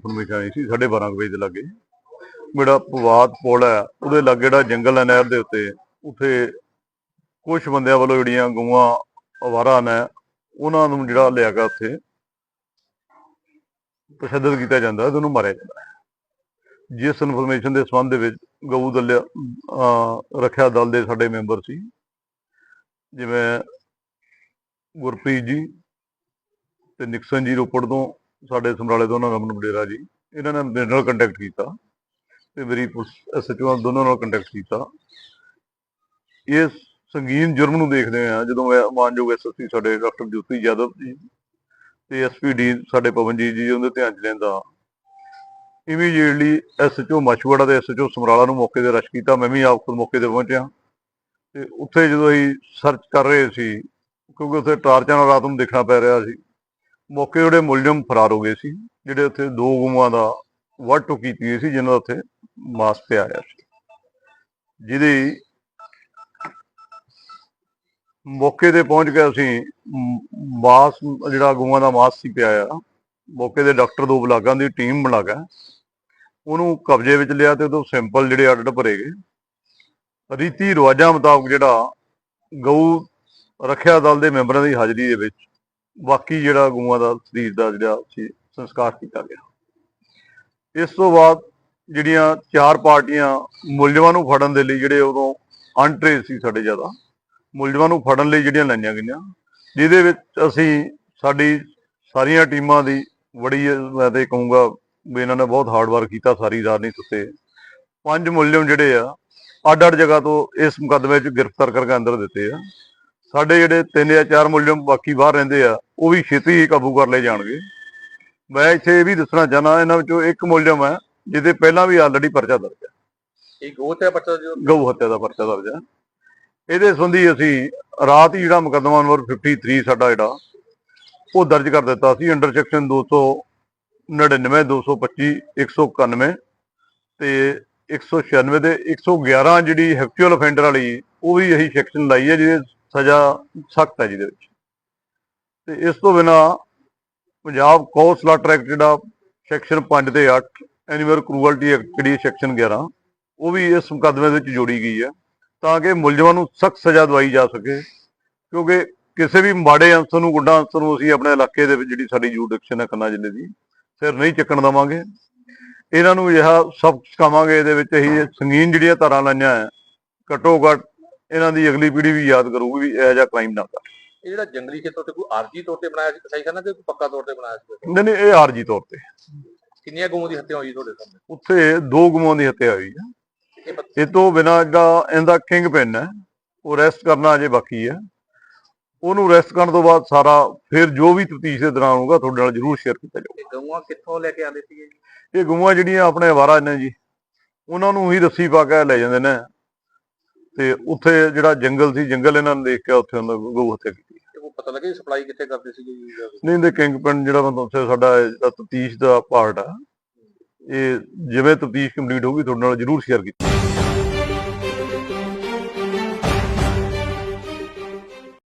Information ਆਈ ਸੀ 12:30 ਵਜੇ ਦੇ ਲਾਗੇ। ਜਿਹੜਾ ਪਵਾਤ ਪੁਲ ਹੈ, ਉਹਦੇ ਲਾਗੇ ਜਿਹੜਾ ਜੰਗਲ ਹੈ ਨਹਿਰ ਦੇ ਉੱਤੇ, ਉੱਥੇ ਕੁਝ ਬੰਦਿਆਂ ਵੱਲੋਂ ਜਿਹੜੀਆਂ ਗਊਆਂ, ਅਵਾਰਾ ਨੇ, ਉਹਨਾਂ ਨੂੰ ਜਿਹੜਾ ਲਿਆ ਉੱਥੇ। ਤਸ਼ੱਦਦ ਕੀਤਾ ਜਾਂਦਾ ਤੇ ਉਹਨੂੰ ਮਾਰਿਆ ਜਾਂਦਾ। ਜਿਸ ਇਨਫੋਰਮੇਸ਼ਨ ਦੇ ਸੰਬੰਧ ਦੇ ਵਿੱਚ ਗਊ ਦਲ ਰੱਖਿਆ ਦਲ ਦੇ ਸਾਡੇ ਮੈਂਬਰ ਸੀ। ਜਿਵੇਂ ਗੁਰਪ੍ਰੀਤ ਜੀ ਤੇ ਨਿਕਸਨ ਜੀ ਰੋਪੜ ਤੋਂ ਸਾਡੇ ਸਮਰਾਲੇ ਤੋਂ ਉਹਨਾਂ ਰਮਨ ਬਡੇਰਾ ਜੀ। ਇਹਨਾਂ ਨੇ ਮੇਰੇ ਨਾਲ ਕੰਟੈਕਟ ਕੀਤਾ ਤੇ ਮੇਰੀ ਪੁਲਿਸ ਐਸਐਚਓ ਦੋਨਾਂ ਨਾਲ ਕੰਟੈਕਟ ਕੀਤਾ। ਇਸ ਸੰਗੀਨ ਜੁਰਮ ਨੂੰ ਦੇਖਦੇ ਆ, ਜਦੋਂ ਇਹ ਮਾਨਯੋਗ ਐਸਐਸਪੀ ਸਾਡੇ ਡਾਕਟਰ ਜੋਤੀ ਯਾਦਵ ਜੀ ਤੇ ਐਸਪੀਡੀ ਸਾਡੇ ਪਵਨਜੀਤ ਜੀ ਉਹਦੇ ਧਿਆਨ ਚ ਲੈਂਦਾ। ਇਮੀਡੀਏਟਲੀ ਐਸਐਚਓ ਮਛਵਾੜਾ ਤੇ ਐਸਐਚਓ ਸਮਰਾਲਾ ਨੂੰ ਮੌਕੇ ਤੇ ਰਸ਼ ਕੀਤਾ, ਮੈਂ ਵੀ ਆਪ ਖੁਦ ਮੌਕੇ ਤੇ ਪਹੁੰਚਿਆ। ਤੇ ਉੱਥੇ ਜਦੋਂ ਅਸੀਂ ਸਰਚ ਕਰ ਰਹੇ ਸੀ, ਕਿਉਂਕਿ ਉੱਥੇ ਟਾਰਚਾਂ ਨਾਲ ਰਾਤ ਨੂੰ ਦੇਖਣਾ ਪੈ ਰਿਹਾ ਸੀ। ਮੌਕੇ ਜਿਹੜੇ ਮੁਲਜ਼ਮ ਫਰਾਰ ਹੋ ਗਏ ਸੀ, ਜਿਹੜੇ ਉੱਥੇ ਦੋ ਗੁਮਾਂ ਦਾ ਵੱਢ ਕੀਤੀ ਗਈ ਸੀ ਜਿਨ੍ਹਾਂ ਦਾ ਉੱਥੇ ਮਾਸ ਪਿਆ ਆਇਆ ਸੀ। ਜਿਹਦੀ ਮੌਕੇ ਤੇ ਪਹੁੰਚ ਕੇ ਅਸੀਂ ਮਾਸ, ਜਿਹੜਾ ਗਊਆਂ ਦਾ ਮਾਸ ਸੀ ਪਿਆ ਆ ਮੌਕੇ ਦੇ ਡਾਕਟਰ ਦੋ ਬਲਾਕਾਂ ਦੀ ਟੀਮ ਬਣਾ ਕੇ ਉਹਨੂੰ ਕਬਜ਼ੇ ਵਿੱਚ ਲਿਆ ਤੇ ਉਹਦੋਂ ਸੈਂਪਲ ਜਿਹੜੇ ਅੱਡ ਭਰੇ ਗਏ। ਰੀਤੀ ਰਿਵਾਜਾਂ ਮੁਤਾਬਕ ਜਿਹੜਾ ਗਊ ਰੱਖਿਆ ਦਲ ਦੇ ਮੈਂਬਰਾਂ ਦੀ ਹਾਜ਼ਰੀ ਦੇ ਵਿੱਚ ਬਾਕੀ ਜਿਹੜਾ ਗਊਆਂ ਦਾ ਸਰੀਰ ਦਾ ਜਿਹੜਾ ਸੀ, ਸੰਸਕਾਰ ਕੀਤਾ ਗਿਆ। ਇਸ ਤੋਂ ਬਾਅਦ ਜਿਹੜੀਆਂ ਚਾਰ ਪਾਰਟੀਆਂ ਮੁਲਜ਼ਮਾਂ ਨੂੰ ਫੜਨ ਦੇ ਲਈ ਜਿਹੜੇ ਉਦੋਂ ਅਨਟ੍ਰੇਸ ਸੀ ਸਾਡੇ ਜ਼ਿਆਦਾ, ਮੁਲਜ਼ਮਾਂ ਨੂੰ ਫੜਨ ਲਈ ਜਿਹੜੀਆਂ ਲਾਈਆਂ ਗਈਆਂ, ਜਿਹਦੇ ਵਿੱਚ ਅਸੀਂ ਸਾਡੀ ਸਾਰੀਆਂ ਟੀਮਾਂ ਦੀ ਬੜੀ ਮੈਂ ਤੇ ਕਹੂੰਗਾ ਵੀ ਇਹਨਾਂ ਨੇ ਬਹੁਤ ਹਾਰਡ ਵਰਕ ਕੀਤਾ ਸਾਰੀ ਰਾਤ ਨਹੀਂ ਸੁੱਤੇ ਪੰਜ ਮੁਲਜ਼ਮ ਜਿਹੜੇ ਆ ਅੱਡ ਅੱਡ ਜਗ੍ਹਾ ਤੋਂ ਇਸ ਮੁਕੱਦਮੇ 'ਚ ਗ੍ਰਿਫਤਾਰ ਕਰਕੇ ਅੰਦਰ ਦਿੱਤੇ ਆ। ਸਾਡੇ ਜਿਹੜੇ ਤਿੰਨ ਜਾਂ ਚਾਰ ਮੁਲਜ਼ਮ ਬਾਕੀ ਬਾਹਰ ਰਹਿੰਦੇ ਆ ਉਹ ਵੀ ਛੇਤੀ ਹੀ ਕਾਬੂ ਕਰ ਲਏ ਜਾਣਗੇ। ਮੈਂ ਇੱਥੇ ਇਹ ਵੀ ਦੱਸਣਾ ਚਾਹਨਾ ਇਹਨਾਂ ਵਿੱਚੋਂ ਇੱਕ ਮੁਲਜ਼ਮ ਹੈ ਜਿਹਦੇ ਪਹਿਲਾਂ ਵੀ ਆਲਰੇਡੀ ਪਰਚਾ ਦਰਜ ਹੈ ਇਹ ਗੋਤ ਹੈ ਬੱਚਾ ਜੋ ਗਊ ਹੱਤਿਆ ਦਾ ਪਰਚਾ ਦਰਜ ਹੈ ਇਹਦੇ ਸੰਬੰਧੀ ਅਸੀਂ ਰਾਤ ਹੀ ਜਿਹੜਾ ਮੁਕੱਦਮਾ ਨੰਬਰ 53 ਸਾਡਾ ਜਿਹੜਾ ਉਹ ਦਰਜ ਕਰ ਦਿੱਤਾ ਸੀ ਅੰਡਰ ਸੈਕਸ਼ਨ 299 225 191 ਤੇ 196 ਦੇ 111 ਜਿਹੜੀ ਹੈਕਚੁਅਲ ਅਫੈਂਡਰ ਵਾਲੀ ਉਹ ਵੀ ਇਹੀ ਸੈਕਸ਼ਨ ਲਾਈ ਹੈ ਜਿਹਦੇ ਸਜ਼ਾ ਸਖਤ ਹੈ ਜਿਹਦੇ ਵਿੱਚ। ਤੇ ਇਸ ਤੋਂ ਬਿਨਾ ਪੰਜਾਬ ਕੌ ਸਲਾਟਰ ਐਕਟ ਜਿਹੜਾ ਸੈਕਸ਼ਨ 5 ਤੇ 8 ਐਨੀਮਲ ਕਰੂਅਲਟੀ ਐਕਟ ਜਿਹੜੀ ਸੈਕਸ਼ਨ 11 ਉਹ ਵੀ ਇਸ ਮੁਕੱਦਮੇ ਵਿੱਚ ਜੋੜੀ ਗਈ ਹੈ ਤਾਂ ਕਿ ਮੁਲਜ਼ਮਾਂ ਨੂੰ ਸਖਤ ਸਜ਼ਾ ਦਵਾਈ ਜਾ ਸਕੇ। ਕਿਉਂਕਿ ਕਿਸੇ ਵੀ ਮਾੜੇ ਅਨਸਰ ਨੂੰ, ਗੁੰਡਾ ਅਨਸਰ ਨੂੰ ਅਸੀਂ ਆਪਣੇ ਇਲਾਕੇ ਦੇ ਵਿੱਚ ਜਿਹੜੀ ਸਾਡੀ ਜੂਡਿਕਸ਼ਨ ਹੈ ਕੰਨਾ ਜ਼ਿਲ੍ਹੇ ਦੀ, ਸਿਰ ਨਹੀਂ ਚੱਕਣ ਦਵਾਂਗੇ। ਇਹਨਾਂ ਨੂੰ ਅਜਿਹਾ ਸਭ ਸਿਖਾਵਾਂਗੇ, ਇਹਦੇ ਵਿੱਚ ਅਸੀਂ ਸੰਗੀਨ ਜਿਹੜੀਆਂ ਧਾਰਾਂ ਲਾਈਆਂ ਹੈ, ਘੱਟੋ ਘੱਟ ਇਹਨਾਂ ਦੀ ਅਗਲੀ ਪੀੜ੍ਹੀ ਵੀ ਯਾਦ ਕਰੂਗੀ ਵੀ ਇਹੋ ਜਿਹਾ ਕ੍ਰਾਈਮ ਨਾ ਕਰ। ਇਹ ਜਿਹੜਾ ਜੰਗਲੀ ਖੇਤਰ ਤੇ ਕੋਈ ਆਰਜੀ ਤੌਰ ਤੇ ਬਣਾਇਆ ਸੀ ਕਸਾਈ ਖਾਨਾ ਤੇ ਕੋਈ ਪੱਕਾ ਤੌਰ ਤੇ ਬਣਾਇਆ ਸੀ? ਨਹੀਂ ਨਹੀਂ ਇਹ ਆਰਜੀ ਤੌਰ ਤੇ। ਕਿੰਨੀਆਂ ਗਊਆਂ ਦੀ ਹੱਤਿਆ ਹੋਈ ਤੁਹਾਡੇ ਸਾਹਮਣੇ? ਉੱਥੇ ਦੋ ਗੁਮਾਂ ਦੀ ਹੱਤਿਆ ਹੋਈ ਹੈ ਇਹ ਪਤ- ਇਹ ਤੋਂ ਬਿਨਾ ਜਿਹੜਾ ਇਹਦਾ ਕਿੰਗ ਪਿਨ ਹੈ। ਉਹ ਰੈਸਟ ਕਰਨਾ ਅਜੇ ਬਾਕੀ ਹੈ। ਉਹਨੂੰ ਰੈਸਟ ਕਰਨ ਤੋਂ ਬਾਅਦ ਸਾਰਾ ਫਿਰ ਜੋ ਵੀ ਤਫਤੀਸ਼ ਦੇ ਦੌਰਾਨ ਹੋਊਗਾ ਤੁਹਾਡੇ ਨਾਲ ਜ਼ਰੂਰ ਸ਼ੇਅਰ ਕੀਤਾ ਜਾਊਗਾ। ਇਹ ਗਊਆਂ ਕਿੱਥੋਂ ਲੈ ਕੇ ਆਉਂਦੇ ਸੀਗੇ? ਇਹ ਗਊਆਂ ਜਿਹੜੀਆਂ ਆਪਣੇ ਅਵਾਰਾ ਨੇ ਜੀ ਉਹਨਾਂ ਨੂੰ ਹੀ ਰੱਸੀ ਪਾ ਕੇ ਲੈ ਜਾਂਦੇ ਨੇ। ਤੇ ਉੱਥੇ ਜਿਹੜਾ ਜੰਗਲ ਸੀ ਜੰਗਲ ਇਹਨਾਂ ਨੇ ਦੇਖ ਕੇ ਉੱਥੇ ਉਹਨਾਂ ਗਊ ਹੱਤਿਆ ਕੀਤੀ। ਇਹ ਕੋਈ ਪਤਾ ਲੱਗੇ ਸਪਲਾਈ ਕਿੱਥੇ ਕਰਦੇ ਸੀਗੇ ਜੀ? ਨਹੀਂ ਦੇ ਕਿੰਗ ਪਿਨ ਜਿਹੜਾ ਮੈਂ ਦੱਸਿਆ ਸਾਡਾ ਤਫਤੀਸ਼ ਦਾ ਪਾਰਟ ਆ। ਇਹ ਜਿਵੇਂ ਤਫਤੀਸ਼ ਕੰਪਲੀਟ ਹੋਊਗੀ ਤੁਹਾਡੇ ਨਾਲ ਜ਼ਰੂਰ ਸ਼ੇਅਰ ਕੀਤਾ।